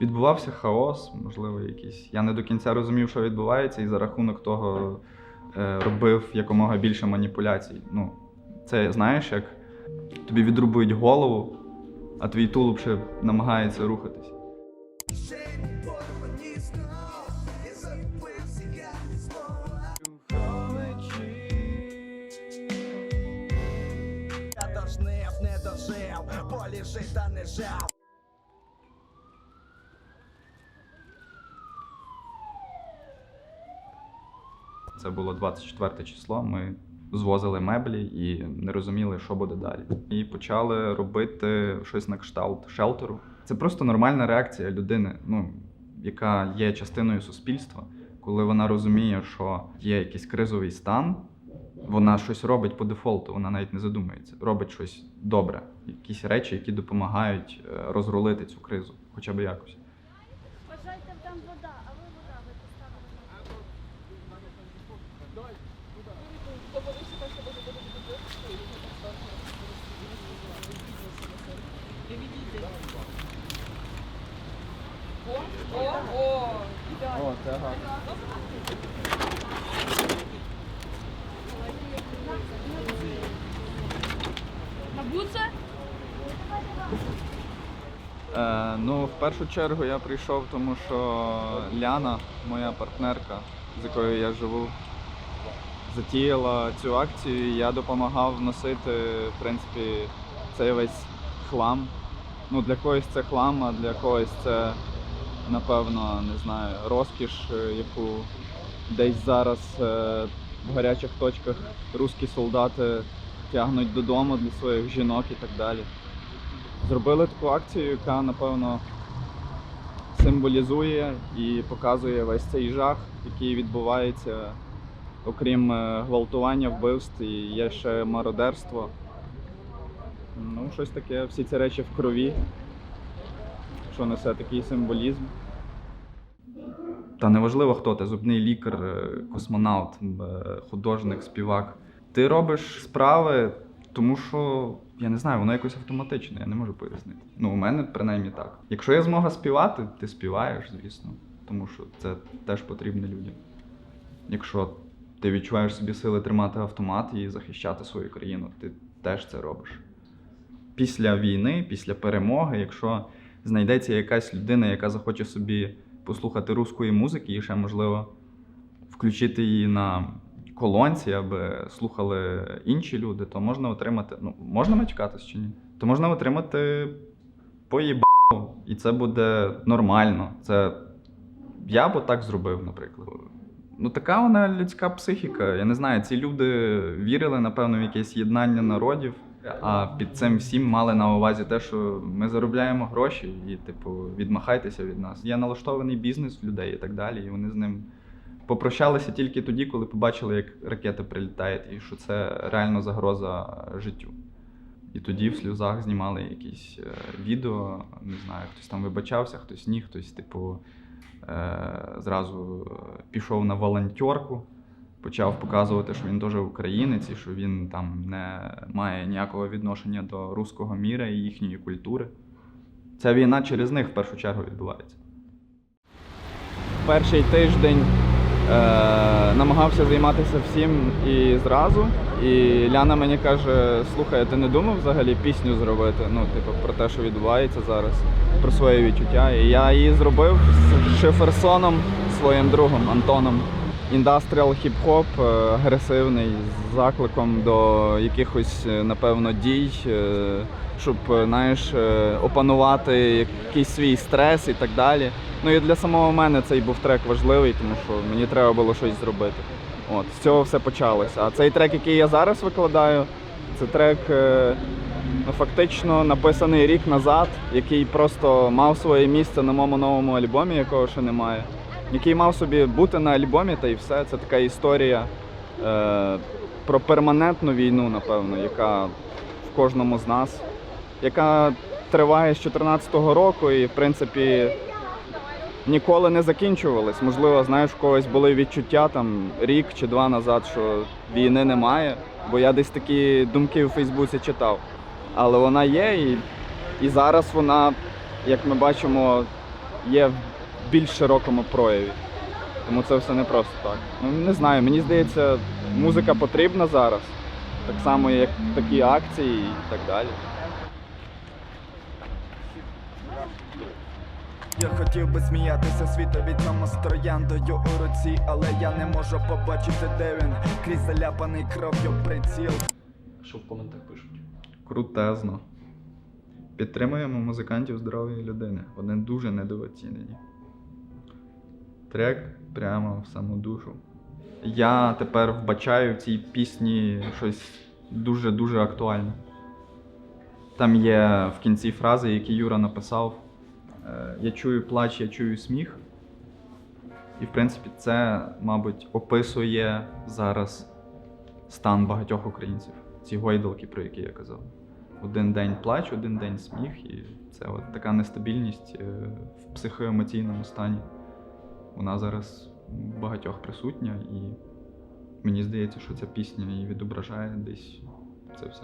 відбувався хаос, можливо, якийсь. Я не до кінця розумів, що відбувається, і за рахунок того е, робив якомога більше маніпуляцій. Ну, це знаєш, як тобі відрубують голову, а твій тулуб ще намагається рухатись. Я не дожив, поліжи та не жав. Це було 24 число. Ми звозили меблі і не розуміли, що буде далі. І почали робити щось на кшталт шелтеру. Це просто нормальна реакція людини, ну яка є частиною суспільства, коли вона розуміє, що є якийсь кризовий стан. Вона щось робить по дефолту, вона навіть не задумується. Робить щось добре, якісь речі, які допомагають е, розрулити цю кризу, хоча б якось. Вважайте, там вода, а ви вода, ви поставили. На буце? Е, ну, в першу чергу я прийшов, тому що Ляна, моя партнерка, з якою я живу, затіяла цю акцію. і Я допомагав носити, в принципі, цей весь хлам. Ну, для когось це хлам, а для когось це, напевно, не знаю, розкіш, е, яку десь зараз е, в гарячих точках русські солдати тягнуть додому для своїх жінок і так далі. Зробили таку акцію, яка, напевно, символізує і показує весь цей жах, який відбувається, окрім е, гвалтування, вбивств, і є ще мародерство. Ну, щось таке, всі ці речі в крові, що несе такий символізм. Та неважливо, хто ти зубний лікар, е, космонавт, е, художник, співак. Ти робиш справи, тому що я не знаю, воно якось автоматично, я не можу пояснити. Ну, у мене принаймні так. Якщо є змога співати, ти співаєш, звісно, тому що це теж потрібно людям. Якщо ти відчуваєш собі сили тримати автомат і захищати свою країну, ти теж це робиш. Після війни, після перемоги, якщо знайдеться якась людина, яка захоче собі послухати русської музики і ще, можливо, включити її на колонці, аби слухали інші люди, то можна отримати. Ну, можна матюкатись чи ні? То можна отримати поїбану, і це буде нормально. Це я б так зробив, наприклад. Ну, така вона людська психіка. Я не знаю, ці люди вірили, напевно, в якесь єднання народів, а під цим всім мали на увазі те, що ми заробляємо гроші і, типу, відмахайтеся від нас. Є налаштований бізнес людей і так далі, і вони з ним попрощалися тільки тоді, коли побачили, як ракети прилітають, і що це реально загроза життю. І тоді в сльозах знімали якісь е, відео, не знаю, хтось там вибачався, хтось ні, хтось, типу, е, зразу е, пішов на волонтерку, почав показувати, що він теж українець і що він там не має ніякого відношення до руського міра і їхньої культури. Ця війна через них в першу чергу відбувається. Перший тиждень е, намагався займатися всім і зразу. І Ляна мені каже: слухай, ти не думав взагалі пісню зробити? Ну, типу, про те, що відбувається зараз, про своє відчуття. І я її зробив з Шиферсоном, своїм другом Антоном. Індастріал хіп-хоп е, агресивний, з закликом до якихось, е, напевно, дій, е, щоб, знаєш, опанувати якийсь свій стрес і так далі. Ну і для самого мене цей був трек важливий, тому що мені треба було щось зробити. От, з цього все почалося. А цей трек, який я зараз викладаю, це трек ну, фактично написаний рік назад, який просто мав своє місце на моєму новому альбомі, якого ще немає. Який мав собі бути на альбомі, та й все. Це така історія е, про перманентну війну, напевно, яка в кожному з нас, яка триває з 2014 року і, в принципі, ніколи не закінчувалась. Можливо, знаєш, в когось були відчуття там рік чи два назад, що війни немає, бо я десь такі думки у Фейсбуці читав. Але вона є, і, і зараз вона, як ми бачимо, є більш широкому прояві. Тому це все не просто так. Ну не знаю, мені здається, музика потрібна зараз. Так само, як такі акції і так далі. Я хотів би сміятися світові цьому з трояндою у руці, але я не можу побачити, де він крізь заляпаний кров'ю приціл. Що в коментах пишуть? Крутезно. Підтримуємо музикантів здорової людини. Вони дуже недооцінені. Трек прямо в саму душу. Я тепер вбачаю в цій пісні щось дуже-дуже актуальне. Там є в кінці фрази, які Юра написав: е, Я чую плач, я чую сміх. І, в принципі, це, мабуть, описує зараз стан багатьох українців. Ці гойдалки, про які я казав. Один день плач, один день сміх, і це от така нестабільність е, в психоемоційному стані. Вона зараз багатьох присутня, і мені здається, що ця пісня і відображає десь це все.